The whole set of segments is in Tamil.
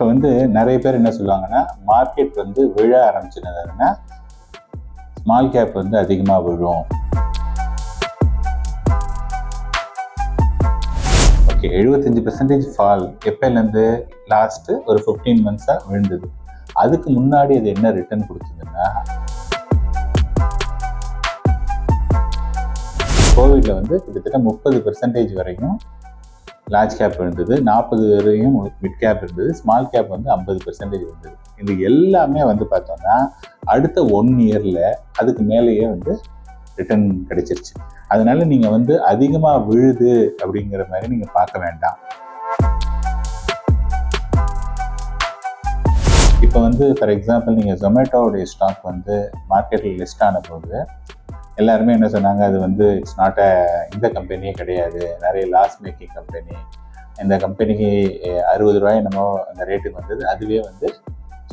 இப்போ வந்து நிறைய பேர் என்ன சொல்லுவாங்கன்னா மார்க்கெட் வந்து விழ ஆரம்பிச்சிருந்ததுன்னா ஸ்மால் கேப் வந்து அதிகமாக விழும். ஓகே எழுபத்தஞ்சு பெர்சன்டேஜ் ஃபால் எப்போலேருந்து லாஸ்ட்டு ஒரு ஃபிஃப்டீன் மந்த்ஸாக விழுந்தது. அதுக்கு முன்னாடி அது என்ன ரிட்டர்ன் கொடுத்ததுன்னா கோவிட்ல வந்து கிட்டத்தட்ட முப்பது பெர்சன்டேஜ் வரைக்கும் லார்ஜ் கேப் இருந்தது நாற்பது வரையும் மிட் கேப் இருந்தது ஸ்மால் கேப் வந்து ஐம்பது பெர்சன்டேஜ் இருந்தது. இது எல்லாமே வந்து பார்த்தோம்னா அடுத்த ஒன் இயரில் அதுக்கு மேலேயே வந்து ரிட்டர்ன் கிடைச்சிருச்சு. அதனால நீங்கள் வந்து அதிகமாக விழுது அப்படிங்கிற மாதிரி நீங்கள் பார்க்க வேண்டாம். இப்போ வந்து ஃபார் எக்ஸாம்பிள் நீங்கள் ஜொமேட்டோவுடைய ஸ்டாக் வந்து மார்க்கெட்டில் லிஸ்ட் ஆன போது எல்லாருமே என்ன சொன்னாங்க அது வந்து இட்ஸ் நாட் அ இந்த கம்பெனியே கிடையாது. நிறைய லாஸ் மேக்கிங் கம்பெனி இந்த கம்பெனிக்கு அறுபது ரூபாய் என்னமோ அந்த ரேட்டுக்கு வந்தது. அதுவே வந்து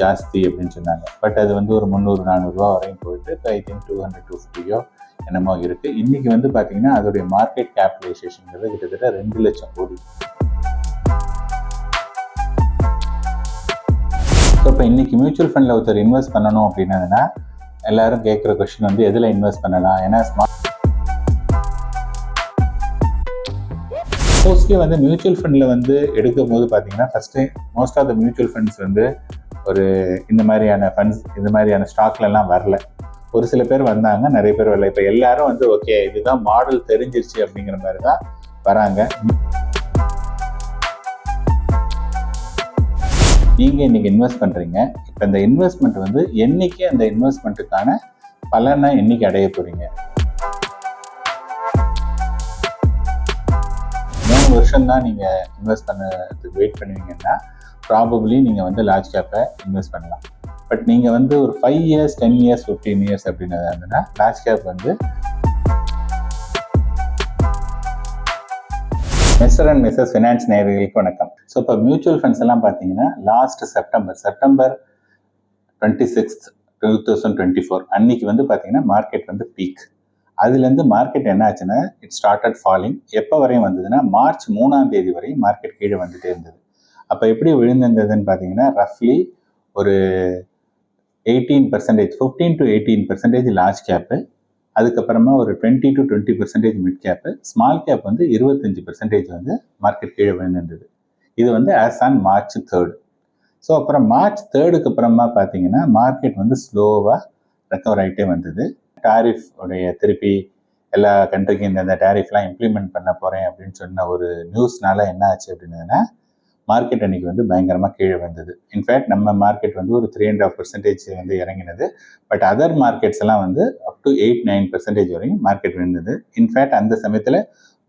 ஜாஸ்தி அப்படின்னு சொன்னாங்க. பட் அது வந்து ஒரு முந்நூறு நானூறுரூவா வரையும் போயிட்டு இப்போ I think two hundred to ஃபிஃப்டியோ என்னமோ இருக்குது இன்றைக்கி வந்து பார்த்தீங்கன்னா அதோடைய மார்க்கெட் கேபிடலைசேஷன்ங்கிறது கிட்டத்தட்ட ரெண்டு லட்சம் கோடி. ஸோ இப்போ இன்றைக்கி மியூச்சுவல் ஃபண்டில் ஒருத்தர் இன்வெஸ்ட் பண்ணணும் அப்படின்னதுன்னா எல்லாரும் கேட்குற கொஷின் வந்து எதில் இன்வெஸ்ட் பண்ணலாம்? ஏன்னா ஸ்மார்ட் மோஸ்ட்லி வந்து மியூச்சுவல் ஃபண்டில் வந்து எடுக்கும் போது பார்த்தீங்கன்னா first most of the mutual funds வந்து ஒரு இந்த மாதிரியான ஃபண்ட்ஸ் இந்த மாதிரியான ஸ்டாக்லலாம் வரல. ஒரு சில பேர் வந்தாங்க நிறைய பேர் வரல. இப்போ எல்லாரும் வந்து ஓகே இதுதான் மாடல் தெரிஞ்சிருச்சு அப்படிங்கிற மாதிரி தான் வராங்க. நீங்கள் இன்றைக்கி இன்வெஸ்ட் பண்ணுறீங்க இப்போ இந்த இன்வெஸ்ட்மெண்ட் வந்து என்றைக்கு அந்த இன்வெஸ்ட்மெண்ட்டுக்கான பலனை என்னைக்கு அடைய போகிறீங்க மூணு வருஷம் தான் நீங்கள் இன்வெஸ்ட் பண்ணதுக்கு வெயிட் பண்ணுவீங்கன்னா ப்ராபப்ளி நீங்கள் வந்து லார்ஜ் கேப்பை இன்வெஸ்ட் பண்ணலாம். பட் நீங்கள் வந்து ஒரு five years ten years fifteen years அப்படின்னு இருந்ததுன்னா லார்ஜ் கேப் வந்து மிஸ்டர் அண்ட் மிஸ்ஸஸ் ஃபினான்ஸ் நேயர்களுக்கு வணக்கம். ஸோ இப்போ மியூச்சுவல் ஃபண்ட்ஸ் எல்லாம் பார்த்தீங்கன்னா last September September twenty sixth two thousand twenty four அன்னைக்கு வந்து பார்த்தீங்கன்னா மார்க்கெட் வந்து பீக் அதுலேருந்து மார்க்கெட் என்ன ஆச்சுன்னா இட் ஸ்டார்டட் ஃபாலிங் எப்போ வரையும் வந்ததுன்னா மார்ச் மூணாம் தேதி வரையும் மார்க்கெட் கீழே வந்துட்டே இருந்தது. அப்போ எப்படி விழுந்திருந்ததுன்னு பார்த்தீங்கன்னா ரஃப்லி ஒரு eighteen percentage fifteen to eighteen percentage large gap அதுக்கப்புறமா ஒரு twenty to twenty percentage mid gap small cap வந்து இருபத்தஞ்சி பர்சன்டேஜ் வந்து மார்க்கெட் கீழே விழுந்திருந்தது. இது வந்து as on March third so அப்புறம் மார்ச் தேர்டுக்கு அப்புறமா பார்த்தீங்கன்னா மார்க்கெட் வந்து ஸ்லோவாக ரெக்கவர் ஆகிட்டே வந்தது. டாரிஃப் உடைய திருப்பி எல்லா கண்ட்ரிக்கும் இந்த டேரிஃப்லாம் இம்ப்ளிமெண்ட் பண்ண போகிறேன் அப்படின்னு சொன்ன ஒரு நியூஸ்னால என்ன ஆச்சு அப்படின்னதுன்னா மார்க்கெட் அன்னைக்கு வந்து பயங்கரமாக கீழே வந்தது இன்ஃபேக்ட் நம்ம மார்க்கெட் வந்து ஒரு த்ரீ அண்ட் ஆஃப் பர்சன்டேஜ் வந்து இறங்கினது. பட் அதர் மார்க்கெட்ஸ் எல்லாம் வந்து up to eight nine percentage வரையும் மார்க்கெட் விழுந்தது. இன்ஃபேக்ட் அந்த சமயத்தில்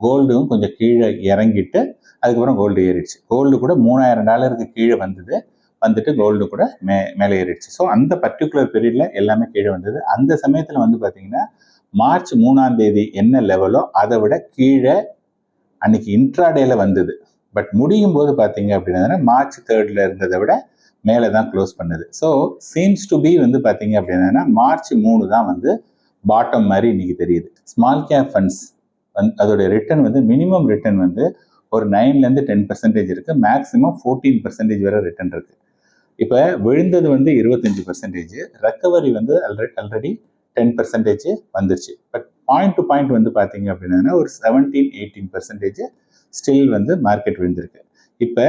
கோல்டும் கொஞ்சம் கீழே இறங்கிட்டு அதுக்கப்புறம் கோல்டு ஏறிடுச்சு. கோல்டு கூட மூணாயிரம் டாலருக்கு கீழே வந்தது. வந்துட்டு கோல்டு கூட மே மேலே ஏறிடுச்சு. ஸோ அந்த பர்டிகுலர் பீரியடில் எல்லாமே கீழே வந்தது. அந்த சமயத்தில் வந்து பார்த்தீங்கன்னா மார்ச் மூணாம் தேதி என்ன லெவலோ அதை விட கீழே அன்னைக்கு இன்ட்ராடேல வந்தது. பட் முடியும் போது பார்த்தீங்க அப்படின்னா மார்ச் தேர்டில் இருந்ததை விட மேலே தான் க்ளோஸ் பண்ணுது. ஸோ சீம்ஸ் டு பி வந்து பார்த்தீங்க அப்படின்னா மார்ச் மூணு தான் வந்து பாட்டம் மாதிரி இன்னைக்கு தெரியுது. ஸ்மால் கேப் ஃபண்ட்ஸ் வந்து அதோடைய ரிட்டர்ன் வந்து மினிமம் ரிட்டர்ன் வந்து ஒரு நைன்லேருந்து டென் பர்சன்டேஜ் இருக்குது மேக்ஸிமம் ஃபோர்டீன் பர்சன்டேஜ் வரை ரிட்டர்ன் இருக்குது இப்போ விழுந்தது வந்து இருபத்தஞ்சு பர்சன்டேஜ் ரெக்கவரி வந்து ஆல்ரெடி ஆல்ரெடி டென் பர்சன்டேஜ் வந்துருச்சு. பட் பாயிண்ட் டு பாயிண்ட் வந்து பார்த்தீங்க அப்படின்னா ஒரு செவன்டீன் எயிட்டீன் பர்சன்டேஜ் ஸ்டில் வந்து மார்க்கெட் விழுந்திருக்கு. இப்போ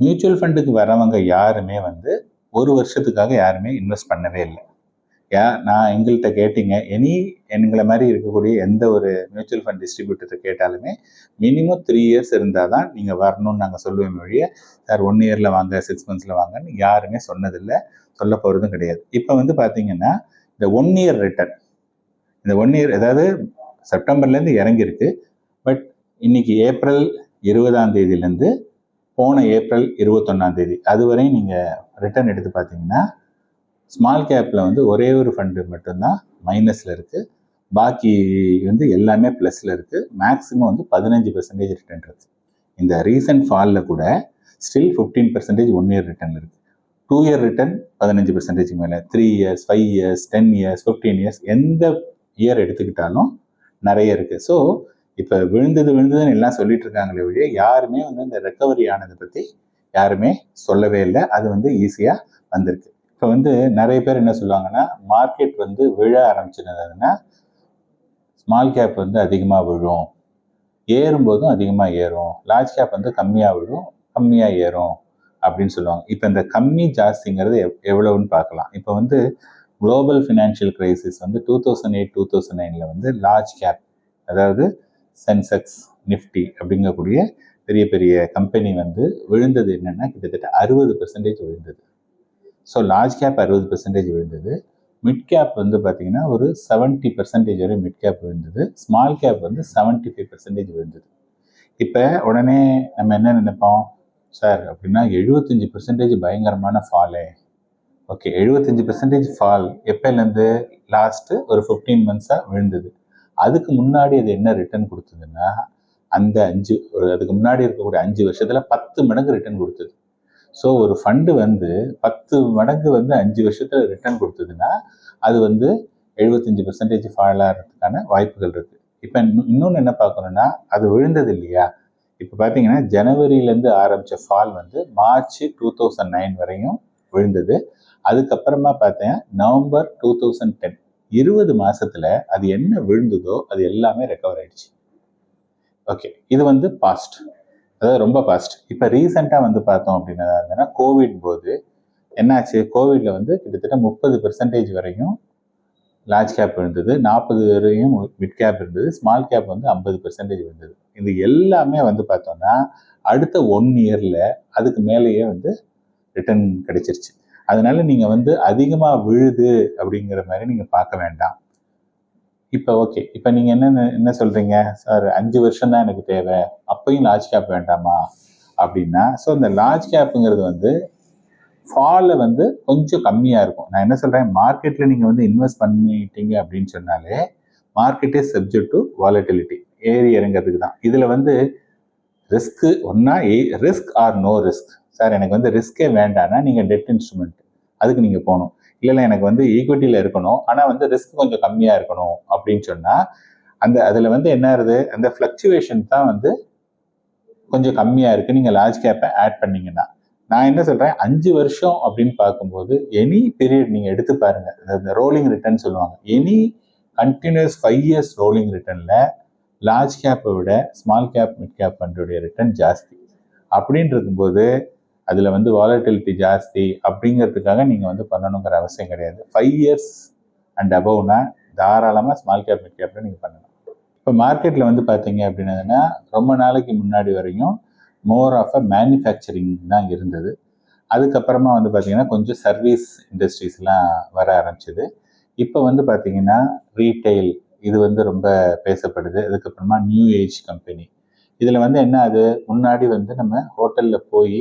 மியூச்சுவல் ஃபண்டுக்கு வரவங்க யாருமே வந்து ஒரு வருஷத்துக்காக யாருமே இன்வெஸ்ட் பண்ணவே இல்லை. யா நான் எங்கள்கிட்ட கேட்டீங்க எனி எங்களை மாதிரி இருக்கக்கூடிய எந்த ஒரு மியூச்சுவல் ஃபண்ட் டிஸ்ட்ரிபியூட்டரை கேட்டாலுமே மினிமம் த்ரீ இயர்ஸ் இருந்தால் தான் நீங்கள் வரணும்னு நாங்கள் சொல்லுவோம் வழிய சார் ஒன் இயரில் வாங்க சிக்ஸ் மந்த்ஸில் வாங்கன்னு யாருமே சொன்னதில்லை. சொல்ல போகிறதும் கிடையாது. இப்போ வந்து பார்த்தீங்கன்னா இந்த ஒன் இயர் ரிட்டர்ன் இந்த ஒன் இயர் அதாவது செப்டம்பர்லேருந்து இறங்கியிருக்கு. இன்னைக்கு ஏப்ரல் இருபதாம் தேதியிலேருந்து போன ஏப்ரல் இருபத்தொன்னாம் தேதி. அதுவரையும் நீங்கள் ரிட்டர்ன் எடுத்து பார்த்தீங்கன்னா ஸ்மால் கேப்பில் வந்து ஒரே ஒரு ஃபண்டு மட்டும்தான் மைனஸில் இருக்குது பாக்கி வந்து எல்லாமே ப்ளஸில் இருக்குது மேக்ஸிமம் வந்து பதினஞ்சு பர்சன்டேஜ் ரிட்டர்ன் இருக்குது இந்த ரீசன்ட் ஃபாலில் கூட still fifteen percentage one year return இருக்குது டூ இயர் ரிட்டர்ன் பதினஞ்சு பர்சன்டேஜ் மேலே. Three years five years ten years fifteen years எந்த இயர் எடுத்துக்கிட்டாலும் நிறைய இருக்குது ஸோ இப்போ விழுந்தது விழுந்ததுன்னு எல்லாம் சொல்லிட்டு இருக்காங்களே ஒழிய யாருமே வந்து இந்த ரெக்கவரி ஆனதை பற்றி யாருமே சொல்லவே இல்லை. அது வந்து ஈஸியாக வந்திருக்கு. இப்போ வந்து நிறைய பேர் என்ன சொல்லுவாங்கன்னா மார்க்கெட் வந்து விழ ஆரம்பிச்சிருந்ததுன்னா ஸ்மால் கேப் வந்து அதிகமாக விழும். ஏறும்போதும் அதிகமாக ஏறும். லார்ஜ் கேப் வந்து கம்மியாக விழும் கம்மியாக ஏறும் அப்படின்னு சொல்லுவாங்க. இப்போ இந்த கம்மி ஜாஸ்திங்கிறது எவ் எவ்வளவுன்னு பார்க்கலாம். இப்போ வந்து குளோபல் ஃபினான்ஷியல் கிரைசிஸ் வந்து two thousand eight two thousand நைனில் வந்து லார்ஜ் கேப் அதாவது சென்செக்ஸ் நிஃப்டி அப்படிங்கக்கூடிய பெரிய பெரிய கம்பெனி வந்து விழுந்தது என்னென்னா கிட்டத்தட்ட அறுபது பெர்சன்டேஜ் விழுந்தது. ஸோ லார்ஜ் கேப் அறுபது பெர்சன்டேஜ் விழுந்தது. மிட் கேப் வந்து பார்த்தீங்கன்னா ஒரு செவன்ட்டி பெர்சன்டேஜ் வரை மிட் கேப் விழுந்தது. ஸ்மால் கேப் வந்து செவன்ட்டி ஃபைவ் பெர்சன்டேஜ் விழுந்தது. இப்போ உடனே நம்ம என்ன நினைப்போம்? சார் அப்படின்னா எழுபத்தஞ்சி பெர்சன்டேஜ் பயங்கரமான ஃபாலே ஓகே எழுபத்தஞ்சி பெர்சன்டேஜ் ஃபால் எப்போலேருந்து லாஸ்ட்டு ஒரு ஃபிஃப்டீன் மந்த்ஸாக விழுந்தது. அதுக்கு முன்னாடி அது என்ன ரிட்டர்ன் கொடுத்ததுன்னா அந்த அஞ்சு ஒரு அதுக்கு முன்னாடி இருக்கக்கூடிய அஞ்சு வருஷத்தில் பத்து மடங்கு ரிட்டர்ன் கொடுத்தது. ஸோ ஒரு ஃபண்டு வந்து பத்து மடங்கு வந்து அஞ்சு வருஷத்தில் ரிட்டர்ன் கொடுத்ததுன்னா அது வந்து எழுபத்தஞ்சி பெர்சன்டேஜ் ஃபால் ஆகிறதுக்கான வாய்ப்புகள் இருக்குது இப்போ இன்னொன்று என்ன பார்க்கணுன்னா அது விழுந்தது இல்லையா? இப்போ பார்த்தீங்கன்னா ஜனவரியிலேருந்து ஆரம்பித்த ஃபால் வந்து மார்ச் டூ தௌசண்ட் நைன் வரையும் விழுந்தது. அதுக்கப்புறமா பார்த்தேன் நவம்பர் டூ தௌசண்ட் டென் இருபது மாசத்துல அது என்ன விழுந்ததோ அது எல்லாமே ரெக்கவர் ஆயிடுச்சு. ஓகே இது வந்து பாஸ்ட் அதாவது ரொம்ப பாஸ்ட் இப்போ ரீசெண்டாக வந்து பார்த்தோம் அப்படின்னா கோவிட் போது என்னாச்சு? கோவிட்ல வந்து கிட்டத்தட்ட முப்பது பெர்சன்டேஜ் வரையும் லார்ஜ் கேப் இருந்தது நாற்பது வரையும் மிட் கேப் இருந்தது. ஸ்மால் கேப் வந்து ஐம்பது பெர்சன்டேஜ் இருந்தது இது எல்லாமே வந்து பார்த்தோம்னா அடுத்த ஒன் இயரில் அதுக்கு மேலேயே வந்து ரிட்டர்ன் கிடைச்சிருச்சு. அதனால நீங்கள் வந்து அதிகமாக விழுது அப்படிங்கிற மாதிரி நீங்கள் பார்க்க வேண்டாம். இப்போ ஓகே இப்போ நீங்கள் என்ன என்ன சொல்கிறீங்க சார் அஞ்சு வருஷம் தான் எனக்கு தேவை. அப்பையும் லார்ஜ் கேப் வேண்டாமா? அப்படின்னா ஸோ இந்த லார்ஜ் கேப்புங்கிறது வந்து ஃபாலில் வந்து கொஞ்சம் கம்மியாக இருக்கும். நான் என்ன சொல்கிறேன் மார்க்கெட்டில் நீங்கள் வந்து இன்வெஸ்ட் பண்ணிட்டீங்க அப்படின்னு சொன்னாலே மார்க்கெட்டே சப்ஜெக்ட் டு வாலட்டிலிட்டி ஏறி இறங்கிறதுக்கு தான் இதில் வந்து ரிஸ்க்கு ஒன்றா risk or no risk sir எனக்கு வந்து ரிஸ்க்கே வேண்டாம்னா நீங்கள் டெட் இன்ஸ்ட்ருமெண்ட் அதுக்கு நீங்கள் போகணும். இல்லைல்ல எனக்கு வந்து ஈக்விட்டியில் இருக்கணும். ஆனால் வந்து ரிஸ்க் கொஞ்சம் கம்மியாக இருக்கணும் அப்படின்னு சொன்னால் அந்த அதில் வந்து என்ன ஆகுது? அந்த ஃப்ளக்சுவேஷன் தான் வந்து கொஞ்சம் கம்மியாக இருக்குது நீங்கள் லார்ஜ் கேப்பை ஆட் பண்ணிங்கன்னா. நான் என்ன சொல்கிறேன் அஞ்சு வருஷம் அப்படின்னு பார்க்கும்போது எனி பீரியட் நீங்கள் எடுத்து பாருங்கள் இந்த ரோலிங் ரிட்டர்ன் சொல்லுவாங்க. Any continuous five years rolling ரிட்டர்னில் large கேப்பை விட ஸ்மால் கேப் மிட் கேப் ஃபண்டுடைய ரிட்டர்ன் ஜாஸ்தி. அப்படின்னு இருக்கும்போது அதில் வந்து வாலட்டிலிட்டி ஜாஸ்தி அப்படிங்கிறதுக்காக நீங்கள் வந்து பண்ணணுங்கிற அவசியம் கிடையாது. ஃபைவ் இயர்ஸ் அண்ட் அபவ்னா தாராளமாக ஸ்மால் கேப் மிட் கேப்பில் நீங்கள் பண்ணணும் இப்போ மார்க்கெட்டில் வந்து பார்த்தீங்க அப்படின்னதுன்னா ரொம்ப நாளைக்கு முன்னாடி வரையும் மோர் ஆஃப் அ மேனுஃபேக்சரிங் தான் இருந்தது. அதுக்கப்புறமா வந்து பார்த்திங்கன்னா கொஞ்சம் சர்வீஸ் இண்டஸ்ட்ரீஸ்லாம் வர ஆரம்பிச்சிது. இப்போ வந்து பார்த்திங்கன்னா ரீட்டைல் இது வந்து ரொம்ப பேசப்படுது. அதுக்கப்புறமா நியூ ஏஜ் கம்பெனி இதில் வந்து என்ன அது முன்னாடி வந்து நம்ம ஹோட்டலில் போய்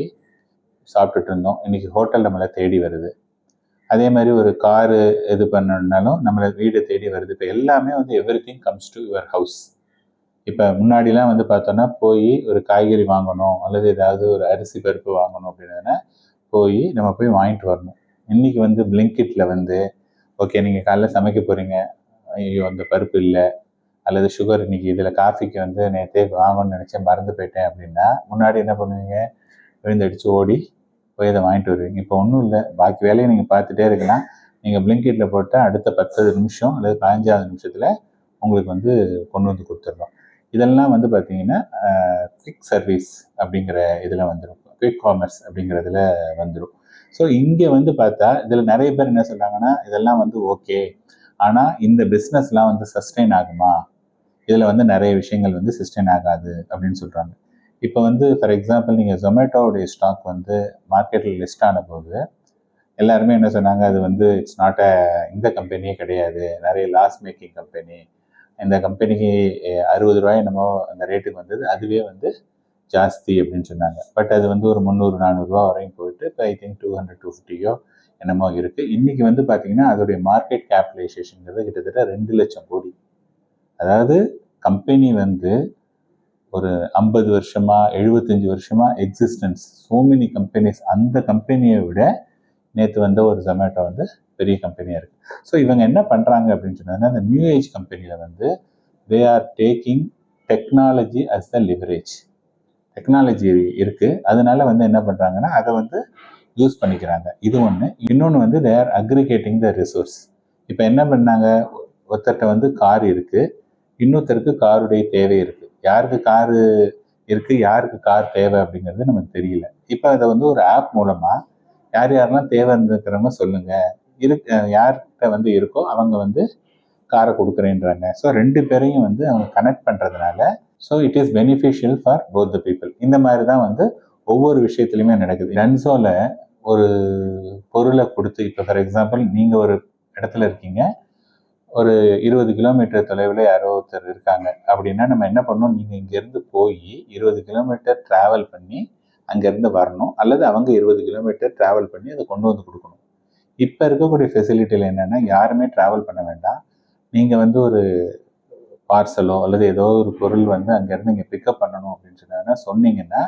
சாப்பிட்டுட்டு இருந்தோம். இன்னைக்கு ஹோட்டல் நம்மளை தேடி வருது. அதே மாதிரி ஒரு காரு இது பண்ணணுன்னாலும் நம்மளை வீடு தேடி வருது. இப்போ எல்லாமே வந்து everything comes to your house இப்போ முன்னாடிலாம் வந்து பார்த்தோன்னா போய் ஒரு காய்கறி வாங்கணும். அல்லது ஏதாவது ஒரு அரிசி பருப்பு வாங்கணும் அப்படின்னா போய் நம்ம போய் வாங்கிட்டு வரணும். இன்றைக்கி வந்து பிளிங்கிட்டில் வந்து ஓகே நீங்கள் காலைல சமைக்க போகிறீங்க ஐயோ அந்த பருப்பு இல்லை. அல்லது சுகர் இன்னைக்கு இதில் காஃபிக்கு வந்து நேற்றே வாங்கணும்னு நினச்சேன் மறந்து போயிட்டேன் அப்படின்னா முன்னாடி என்ன பண்ணுவீங்க? விழுந்தடிச்சு ஓடி போய் அதை வாங்கிட்டு வருவீங்க. இப்போ ஒன்றும் இல்லை. பாக்கி வேலையை நீங்கள் பார்த்துட்டே இருக்கலாம். நீங்கள் பிளிங்கிட்டில் போட்டால் அடுத்த பத்து நிமிஷம் அல்லது பதினஞ்சாவது நிமிஷத்தில் உங்களுக்கு வந்து கொண்டு வந்து கொடுத்துட்றோம் இதெல்லாம் வந்து பார்த்தீங்கன்னா குவிக் சர்வீஸ் அப்படிங்கிற இதில் வந்துடும் குவிக் காமர்ஸ் அப்படிங்கிறதுல வந்துடும் ஸோ இங்கே வந்து பார்த்தா இதில் நிறைய பேர் என்ன சொல்கிறாங்கன்னா இதெல்லாம் வந்து ஓகே ஆனால் இந்த பிஸ்னஸ்லாம் வந்து சஸ்டெயின் ஆகுமா? இதில் வந்து நிறைய விஷயங்கள் வந்து சஸ்டெயின் ஆகாது அப்படின்னு சொல்கிறாங்க இப்போ வந்து ஃபார் எக்ஸாம்பிள் நீங்கள் ஜொமேட்டோவுடைய ஸ்டாக் வந்து மார்க்கெட்டில் லிஸ்ட் ஆன போது எல்லாருமே என்ன சொன்னாங்க? அது வந்து இட்ஸ் நாட் அ இந்த கம்பெனியே கிடையாது. நிறைய லாஸ் மேக்கிங் கம்பெனி இந்த கம்பெனிக்கு அறுபது ரூபாய் என்னமோ அந்த ரேட்டுக்கு வந்தது. அதுவே வந்து ஜாஸ்தி அப்படின்னு சொன்னாங்க. பட் அது வந்து ஒரு முந்நூறு நானூறுரூவா வரையும் போயிட்டு இப்போ I think two hundred two ஃபிஃப்டியோ என்னமோ இருக்குது இன்றைக்கி வந்து பார்த்தீங்கன்னா அதோடைய மார்க்கெட் கேபிடலைசேஷனுங்கிறது கிட்டத்தட்ட ரெண்டு லட்சம் கோடி. அதாவது கம்பெனி வந்து ஒரு ஐம்பது வருஷமா எழுபத்தஞ்சு வருஷமா எக்ஸிஸ்டன்ஸ் சோ மெனி கம்பெனிஸ் அந்த கம்பெனியை விட நேற்று வந்த ஒரு ஜொமேட்டோ வந்து பெரிய கம்பெனியாக இருக்குது ஸோ இவங்க என்ன பண்ணுறாங்க அப்படின்னு சொன்னாங்கன்னா அந்த நியூ ஏஜ் கம்பெனியில் வந்து they are taking technology as the leverage technology இருக்குது அதனால வந்து என்ன பண்ணுறாங்கன்னா அதை வந்து யூஸ் பண்ணிக்கிறாங்க. இது ஒன்று இன்னொன்று வந்து தேர் அக்ரிகேட்டிங் த ரிசோர்ஸ் இப்போ என்ன பண்ணாங்க? ஒருத்தர்கிட்ட வந்து கார் இருக்குது இன்னொருத்தருக்கு காருடைய தேவை இருக்குது யாருக்கு காரு இருக்குது யாருக்கு கார் தேவை அப்படிங்கிறது நமக்கு தெரியல. இப்போ அதை வந்து ஒரு ஆப் மூலமாக யார் யாரெல்லாம் தேவை இருந்துக்கிறவங்க சொல்லுங்கள் இரு யார்கிட்ட வந்து இருக்கோ அவங்க வந்து காரை கொடுக்குறேன்றாங்க. ஸோ ரெண்டு பேரையும் வந்து அவங்க கனெக்ட் பண்ணுறதுனால so it is beneficial for both the people இந்த மாதிரி தான் வந்து ஒவ்வொரு விஷயத்துலையுமே நடக்குது. ரன்சோவில் ஒரு பொருளை கொடுத்து இப்போ ஃபார் எக்ஸாம்பிள் நீங்கள் ஒரு இடத்துல இருக்கீங்க. ஒரு இருபது கிலோமீட்டர் தொலைவில் யாரோ ஒருத்தர் இருக்காங்க. அப்படின்னா நம்ம என்ன பண்ணணும்? நீங்கள் இங்கேருந்து போய் இருபது கிலோமீட்டர் ட்ராவல் பண்ணி அங்கேருந்து வரணும். அல்லது அவங்க இருபது கிலோமீட்டர் ட்ராவல் பண்ணி அதை கொண்டு வந்து கொடுக்கணும். இப்போ இருக்கக்கூடிய ஃபெசிலிட்டியில் என்னென்னா யாருமே ட்ராவல் பண்ண வேண்டாம். நீங்கள் வந்து ஒரு பார்சலோ அல்லது ஏதோ ஒரு பொருள் வந்து அங்கேருந்து இங்கே பிக்கப் பண்ணணும் அப்படின்னு சொன்னாங்கன்னா சொன்னீங்கன்னா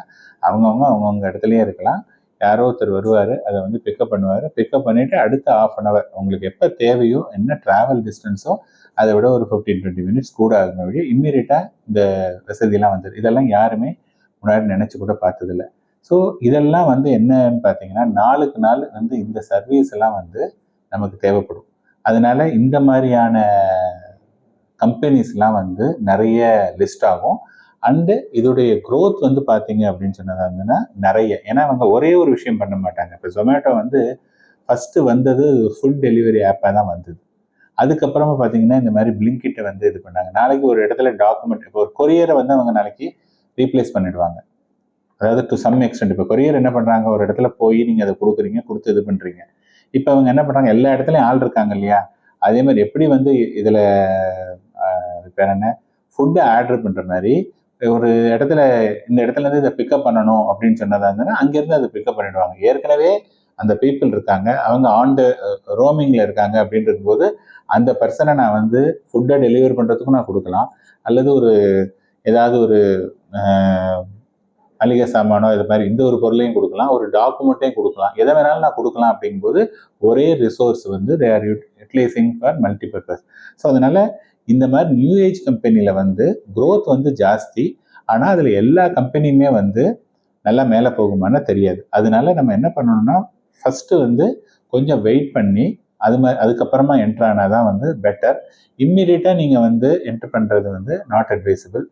அவங்கவுங்க அவங்கவுங்க இடத்துலையே இருக்கலாம். யாரோ ஒருத்தர் வருவார் அதை வந்து பிக்கப் பண்ணுவார். பிக்கப் பண்ணிவிட்டு அடுத்த ஆஃப் அன் ஹவர் உங்களுக்கு எப்போ தேவையோ என்ன ட்ராவல் டிஸ்டன்ஸோ அதை விட ஒரு ஃபிஃப்டீன் டுவெண்ட்டி மினிட்ஸ் கூட ஆகுமே வழி இம்மீடியட்டாக இந்த வசதியெல்லாம் வந்துடும் இதெல்லாம் யாருமே முன்னாடி நினச்சி கூட பார்த்ததில்ல. ஸோ இதெல்லாம் வந்து என்னன்னு பார்த்தீங்கன்னா நாளுக்கு நாள் வந்து இந்த சர்வீஸ் எல்லாம் வந்து நமக்கு தேவைப்படும். அதனால இந்த மாதிரியான கம்பெனிஸ்லாம் வந்து நிறைய லிஸ்ட் ஆகும். அண்டு இதோடைய க்ரோத் வந்து பார்த்தீங்க அப்படின்னு சொன்னதாங்கன்னா நிறைய. ஏன்னா அவங்க ஒரே ஒரு விஷயம் பண்ண மாட்டாங்க. இப்போ ஜொமேட்டோ வந்து ஃபஸ்ட்டு வந்தது ஃபுட் டெலிவரி ஆப்பாக தான் வந்தது. அதுக்கப்புறமா பார்த்தீங்கன்னா இந்த மாதிரி பிளிங்கிட்டை வந்து இது பண்ணாங்க. நாளைக்கு ஒரு இடத்துல டாக்குமெண்ட் இப்போ ஒரு கொரியரை வந்து அவங்க நாளைக்கு ரீப்ளேஸ் பண்ணிடுவாங்க. அதாவது டு சம் எக்ஸ்டென்ட் இப்போ கொரியர் என்ன பண்ணுறாங்க ஒரு இடத்துல போய் நீங்கள் அதை கொடுக்குறீங்க கொடுத்து இது பண்ணுறீங்க இப்போ அவங்க என்ன பண்ணுறாங்க எல்லா இடத்துலையும் ஆள் இருக்காங்க இல்லையா? அதே மாதிரி எப்படி வந்து இதில் பேர் என்ன? ஃபுட்டை ஆர்டர் பண்ணுற மாதிரி ஒரு இடத்துல இந்த இடத்துல இருந்து இதை பிக்கப் பண்ணணும் அப்படின்னு சொன்னதா இருந்ததுன்னா அங்கேருந்து அதை பிக்கப் பண்ணிடுவாங்க. ஏற்கனவே அந்த பீப்புள் இருக்காங்க. அவங்க ஆன் த ரோமிங்கில் இருக்காங்க அப்படின்றது போது அந்த பர்சனை நான் வந்து ஃபுட்டை டெலிவரி பண்ணுறதுக்கும் நான் கொடுக்கலாம். அல்லது ஒரு ஏதாவது ஒரு மளிகை சாமானோ இது மாதிரி இந்த ஒரு பொருளையும் கொடுக்கலாம். ஒரு டாக்குமெண்ட்டையும் கொடுக்கலாம். எதை வேணாலும் நான் கொடுக்கலாம் அப்படிங்கும்போது ஒரே ரிசோர்ஸ் வந்து they are utilising for multi purpose so அதனால இந்த மாதிரி நியூ ஏஜ் கம்பெனியில் வந்து க்ரோத் வந்து ஜாஸ்தி. ஆனால் அதில் எல்லா கம்பெனியுமே வந்து நல்லா மேலே போகுமான்னு தெரியாது. அதனால நம்ம என்ன பண்ணணும்னா ஃபஸ்ட்டு வந்து கொஞ்சம் வெயிட் பண்ணி அது மாதிரி அதுக்கப்புறமா என்ட்ரு ஆனால் தான் வந்து பெட்டர் இம்மிடியேட்டாக நீங்கள் வந்து என்ட்ரு பண்ணுறது வந்து நாட் அட்வைசபிள்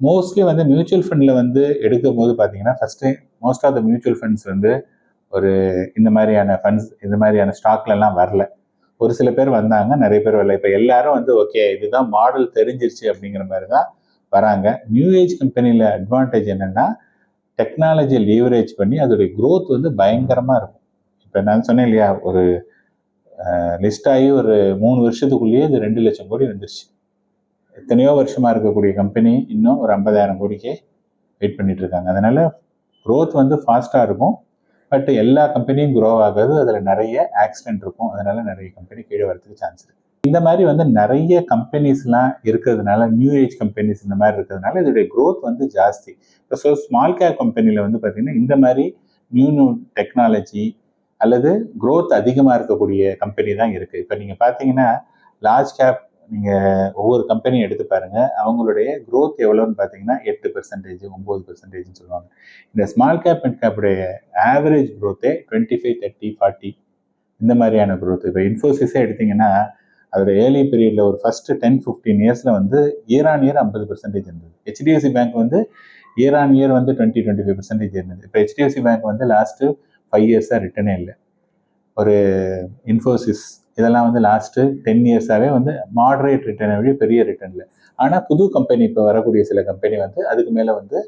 மோஸ்ட்லி வந்து மியூச்சுவல் ஃபண்டில் வந்து எடுக்கும் போது பார்த்தீங்கன்னா first most of the mutual funds வந்து ஒரு இந்த மாதிரியான ஃபண்ட்ஸ் இந்த மாதிரியான ஸ்டாக்லலாம் வரல. ஒரு சில பேர் வந்தாங்க நிறைய பேர் வரல. இப்போ எல்லாரும் வந்து ஓகே இதுதான் மாடல் தெரிஞ்சிருச்சு அப்படிங்கிற மாதிரி தான் வராங்க. நியூ ஏஜ் கம்பெனியில் அட்வான்டேஜ் என்னென்னா டெக்னாலஜியை லீவரேஜ் பண்ணி அதோடைய க்ரோத் வந்து பயங்கரமாக இருக்கும். இப்போ நான் சொன்னேன் இல்லையா ஒரு லிஸ்ட் ஆகி ஒரு மூணு வருஷத்துக்குள்ளேயே இது ரெண்டு லட்சம் கோடி வந்துருச்சு. எத்தனையோ வருஷமாக இருக்கக்கூடிய கம்பெனி இன்னும் ஒரு ஐம்பதாயிரம் கோடிக்கே வெயிட் பண்ணிட்டு இருக்காங்க. அதனால் க்ரோத் வந்து ஃபாஸ்ட்டாக இருக்கும். பட் எல்லா கம்பெனியும் க்ரோ ஆகாது. அதில் நிறைய ஆக்சிடென்ட் இருக்கும். அதனால நிறைய கம்பெனி கீழே வரதுக்கு சான்ஸ் இருக்கு. இந்த மாதிரி வந்து நிறைய கம்பெனிஸ்லாம் இருக்கிறதுனால நியூ ஏஜ் கம்பெனிஸ் இந்த மாதிரி இருக்கிறதுனால இதோடைய க்ரோத் வந்து ஜாஸ்தி. இப்போ ஸோ ஸ்மால் கேப் கம்பெனியில் வந்து பார்த்தீங்கன்னா இந்த மாதிரி நியூ நியூ டெக்னாலஜி அல்லது க்ரோத் அதிகமாக இருக்கக்கூடிய கம்பெனி தான் இருக்குது இப்போ நீங்கள் பார்த்தீங்கன்னா லார்ஜ் கேப் நீங்கள் ஒவ்வொரு கம்பெனியும் எடுத்து பாருங்கள் அவங்களுடைய க்ரோத் எவ்வளோன்னு பார்த்தீங்கன்னா எட்டு பெர்சன்டேஜ் ஒம்பது பெர்சன்டேஜ்னு சொல்லுவாங்க. இந்த ஸ்மால் கேப் அண்ட் கேப்புடைய ஆவரேஜ் க்ரோத்தே டுவெண்ட்டி ஃபைவ் தேர்ட்டி ஃபார்ட்டி இந்த மாதிரியான க்ரோத் இப்போ இன்ஃபோசிஸே எடுத்திங்கன்னா அதோட ஏர்லி பீரியடில் ஒரு ஃபஸ்ட்டு டென் ஃபிஃப்டீன் இயர்ஸில் வந்து இயர் ஆன் இயர் ஐம்பது பெர்சன்டேஜ் இருந்தது. ஹெச்டிஎஃப்சி பேங்க் வந்து இயர் ஆன் இயர் வந்து டுவெண்ட்டி டுவெண்ட்டி ஃபைவ் பெர்சன்டேஜ் இருந்தது. இப்போ ஹெச்டிஎஃப்சி பேங்க் வந்து லாஸ்ட்டு ஃபைவ் இயர்ஸாக ரிட்டனே இல்லை. ஒரு இன்ஃபோசிஸ் இதெல்லாம் வந்து லாஸ்ட்டு டென் இயர்ஸாகவே வந்து மாடரேட் ரிட்டர்னை வழி பெரிய ரிட்டர்னில் ஆனால் புது கம்பெனி இப்போ வரக்கூடிய சில கம்பெனி வந்து அதுக்கு மேலே வந்து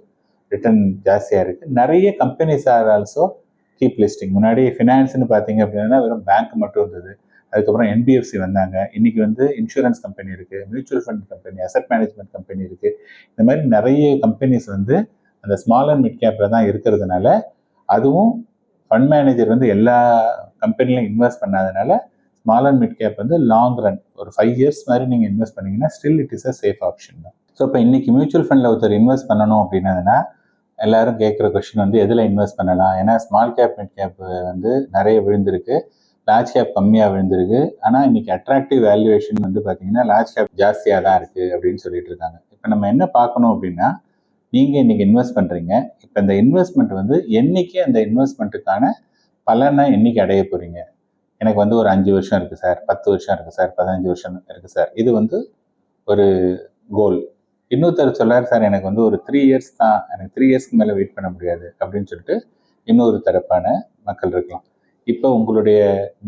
ரிட்டர்ன் ஜாஸ்தியாக இருக்குது நிறைய companies are also keep listing முன்னாடி ஃபினான்ஸ்னு பார்த்தீங்க அப்படின்னா வெறும் பேங்க் மட்டும் இருந்தது. அதுக்கப்புறம் என்பிஎஃப்சி வந்தாங்க. இன்றைக்கி வந்து இன்சூரன்ஸ் கம்பெனி இருக்குது mutual fund company asset management company இருக்குது இந்த மாதிரி நிறைய கம்பெனிஸ் வந்து அந்த ஸ்மால் அண்ட் மிட் கேப்பில் தான் இருக்கிறதுனால அதுவும் ஃபண்ட் மேனேஜர் வந்து எல்லா கம்பெனிலையும் இன்வெஸ்ட் பண்ணாதனால ஸ்மால் அண்ட் மிட் கேப் வந்து லாங் ரன் ஒரு ஃபைவ் இயர்ஸ் மாதிரி நீங்கள் இன்வெஸ்ட் பண்ணீங்கன்னா still it is a safe option தான். ஸோ இப்போ இன்றைக்கி மியூச்சுவல் ஃபண்டில் ஒருத்தர் இன்வெஸ்ட் பண்ணணும் அப்படின்னதுன்னா எல்லாரும் கேட்குற கொஷின் வந்து எதில் இன்வெஸ்ட் பண்ணலாம்? ஏன்னா ஸ்மால் கேப் மிட் கேப் வந்து நிறைய விழுந்திருக்கு. லார்ஜ் கேப் கம்மியாக விழுந்திருக்கு. ஆனால் இன்னைக்கு அட்ராக்டிவ் வேல்யூவேஷன் வந்து பார்த்தீங்கன்னா லார்ஜ் கேப் ஜாஸ்தியாக தான் இருக்குது அப்படின்னு சொல்லிட்டு இருக்காங்க. இப்போ நம்ம என்ன பார்க்கணும் அப்படின்னா நீங்கள் இன்னைக்கு இன்வெஸ்ட் பண்ணுறீங்க இப்போ இந்த இன்வெஸ்ட்மெண்ட் வந்து என்றைக்கு அந்த இன்வெஸ்ட்மெண்ட்டுக்கான பலனை என்னைக்கு அடைய போகிறீங்க எனக்கு வந்து ஒரு அஞ்சு வருஷம் இருக்குது சார் பத்து வருஷம் இருக்குது சார் பதினஞ்சு வருஷம் இருக்குது சார். இது வந்து ஒரு கோல் இன்னொருத்தர் சொல்லார் சார் எனக்கு வந்து ஒரு த்ரீ இயர்ஸ் தான் எனக்கு த்ரீ இயர்ஸ்க்கு மேலே வெயிட் பண்ண முடியாது அப்படின்னு சொல்லிட்டு இன்னொரு தரப்பான மக்கள் இருக்கலாம். இப்போ உங்களுடைய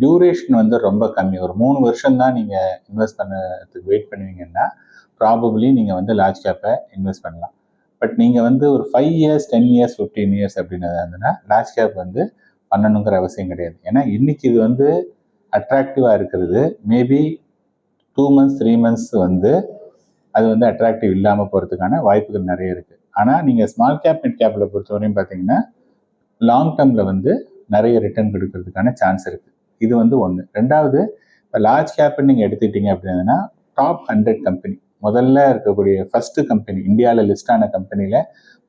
டியூரேஷன் வந்து ரொம்ப கம்மி. ஒரு மூணு வருஷம் தான் நீங்கள் இன்வெஸ்ட் பண்ணதுக்கு வெயிட் பண்ணுவீங்கன்னா ப்ராபப்ளி நீங்கள் வந்து லார்ஜ் கேப்பை இன்வெஸ்ட் பண்ணலாம். பட் நீங்கள் வந்து ஒரு five years ten years fifteen years அப்படின்னு இருந்ததுன்னா லார்ஜ் கேப் வந்து பண்ணணுங்கிற அவசியம் கிடையாது. ஏன்னா இன்னைக்கு இது வந்து அட்ராக்டிவாக இருக்கிறது. Maybe two months three months வந்து அது வந்து அட்ராக்டிவ் இல்லாமல் போகிறதுக்கான வாய்ப்புகள் நிறைய இருக்குது ஆனால் நீங்கள் ஸ்மால் கேப் மிட் கேப்பில் பொறுத்தவரையும் பார்த்தீங்கன்னா லாங் டேர்மில் வந்து நிறைய ரிட்டர்ன் கொடுக்கறதுக்கான சான்ஸ் இருக்குது இது வந்து ஒன்று ரெண்டாவது இப்போ லார்ஜ் கேப்னு நீங்கள் எடுத்துக்கிட்டீங்க அப்படின்னா டாப் ஹண்ட்ரட் கம்பெனி முதல்ல இருக்கக்கூடிய ஃபஸ்ட்டு கம்பெனி இந்தியாவில் லிஸ்ட் ஆன கம்பெனியில்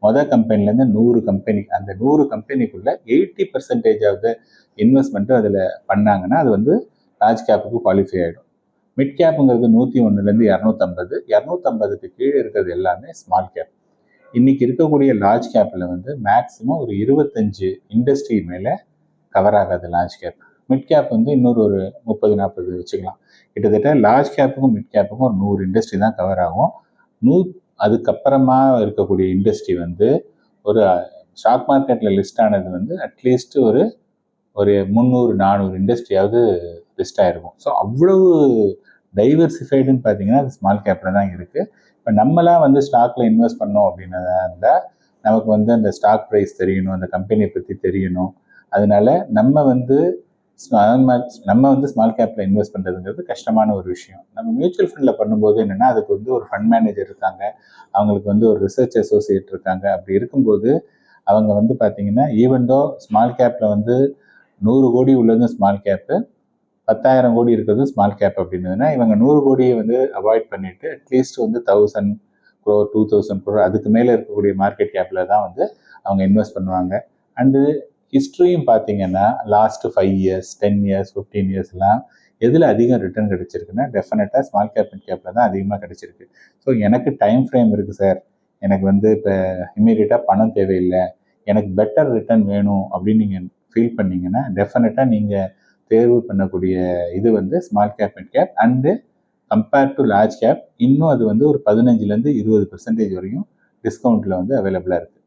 மொதல் கம்பெனிலேருந்து நூறு கம்பெனி அந்த நூறு கம்பெனிக்குள்ளே எயிட்டி பர்சன்டேஜ் ஆஃப் த இன்வெஸ்ட்மெண்ட்டும் அதில் பண்ணாங்கன்னா அது வந்து லார்ஜ் கேப்புக்கு குவாலிஃபை ஆகிடும் மிட் கேப்புங்கிறது நூற்றி ஒன்றுலேருந்து இரநூத்தம்பது இரநூத்தம்பதுக்கு கீழே இருக்கிறது எல்லாமே ஸ்மால் கேப் இன்றைக்கி இருக்கக்கூடிய லார்ஜ் கேப்பில் வந்து மேக்ஸிமம் ஒரு இருபத்தஞ்சு இண்டஸ்ட்ரி மேலே கவர் ஆகாது லார்ஜ் கேப் மிட் கேப் வந்து இன்னொரு ஒரு முப்பது நாற்பது வச்சுக்கலாம். கிட்டத்தட்ட லார்ஜ் கேப்புக்கும் மிட் கேப்புக்கும் ஒரு நூறு இண்டஸ்ட்ரி தான் கவர் ஆகும். நூ அதுக்கப்புறமா இருக்கக்கூடிய இண்டஸ்ட்ரி வந்து ஒரு ஸ்டாக் மார்க்கெட்டில் லிஸ்ட் ஆனது வந்து அட்லீஸ்ட் ஒரு ஒரு முந்நூறு நானூறு இண்டஸ்ட்ரியாவது லிஸ்ட் ஆகிருக்கும் ஸோ அவ்வளவு டைவர்சிஃபைடுன்னு பார்த்தீங்கன்னா அது ஸ்மால் கேப்பில் தான் இருக்குது இப்போ நம்மளாம் வந்து ஸ்டாக்கில் இன்வெஸ்ட் பண்ணோம் அப்படின்னதா இருந்தால் நமக்கு வந்து அந்த ஸ்டாக் ப்ரைஸ் தெரியணும் அந்த கம்பெனியை பற்றி தெரியணும். அதனால நம்ம வந்து நம்ம வந்து ஸ்மால் கேப்பில் இன்வெஸ்ட் பண்ணுறதுங்கிறது கஷ்டமான ஒரு விஷயம். நம்ம மியூச்சுவல் ஃபண்டில் பண்ணும்போது என்னென்னா அதுக்கு வந்து ஒரு ஃபண்ட் மேனேஜர் இருக்காங்க. அவங்களுக்கு வந்து ஒரு ரிசர்ச் அசோசியேட் இருக்காங்க. அப்படி இருக்கும்போது அவங்க வந்து பார்த்தீங்கன்னா ஈவன் தோ ஸ்மால் கேப்பில் வந்து நூறு கோடி உள்ளது ஸ்மால் கேப்பு பத்தாயிரம் கோடி இருக்கிறது ஸ்மால் கேப் அப்படின்னதுன்னா இவங்க நூறு கோடியை வந்து அவாய்ட் பண்ணிட்டு அட்லீஸ்ட் வந்து thousand crore two thousand crore அதுக்கு மேலே இருக்கக்கூடிய மார்க்கெட் கேப்பில் தான் வந்து அவங்க இன்வெஸ்ட் பண்ணுவாங்க. அண்டு ஹிஸ்ட்ரியும் பார்த்தீங்கன்னா last five years ten years fifteen இயர்ஸ்லாம் எதில் அதிகம் ரிட்டர்ன் கிடைச்சிருக்குன்னா டெஃபினட்டாக ஸ்மால் கேப் மிட் கேப்பில் தான் அதிகமாக கிடைச்சிருக்கு. ஸோ எனக்கு டைம் ஃப்ரேம் இருக்குது சார் எனக்கு வந்து இப்போ இமீடியட்டாக பணம் தேவையில்லை. எனக்கு பெட்டர் ரிட்டர்ன் வேணும் அப்படின்னு நீங்கள் ஃபீல் பண்ணீங்கன்னா டெஃபினட்டாக நீங்கள் தேர்வு பண்ணக்கூடிய இது வந்து small cap mid cap and compared to large cap இன்னும் அது வந்து ஒரு பதினஞ்சுலேருந்து இருபது பர்சன்டேஜ் வரையும் டிஸ்கவுண்ட்டில் வந்து அவைலபிளாக இருக்குது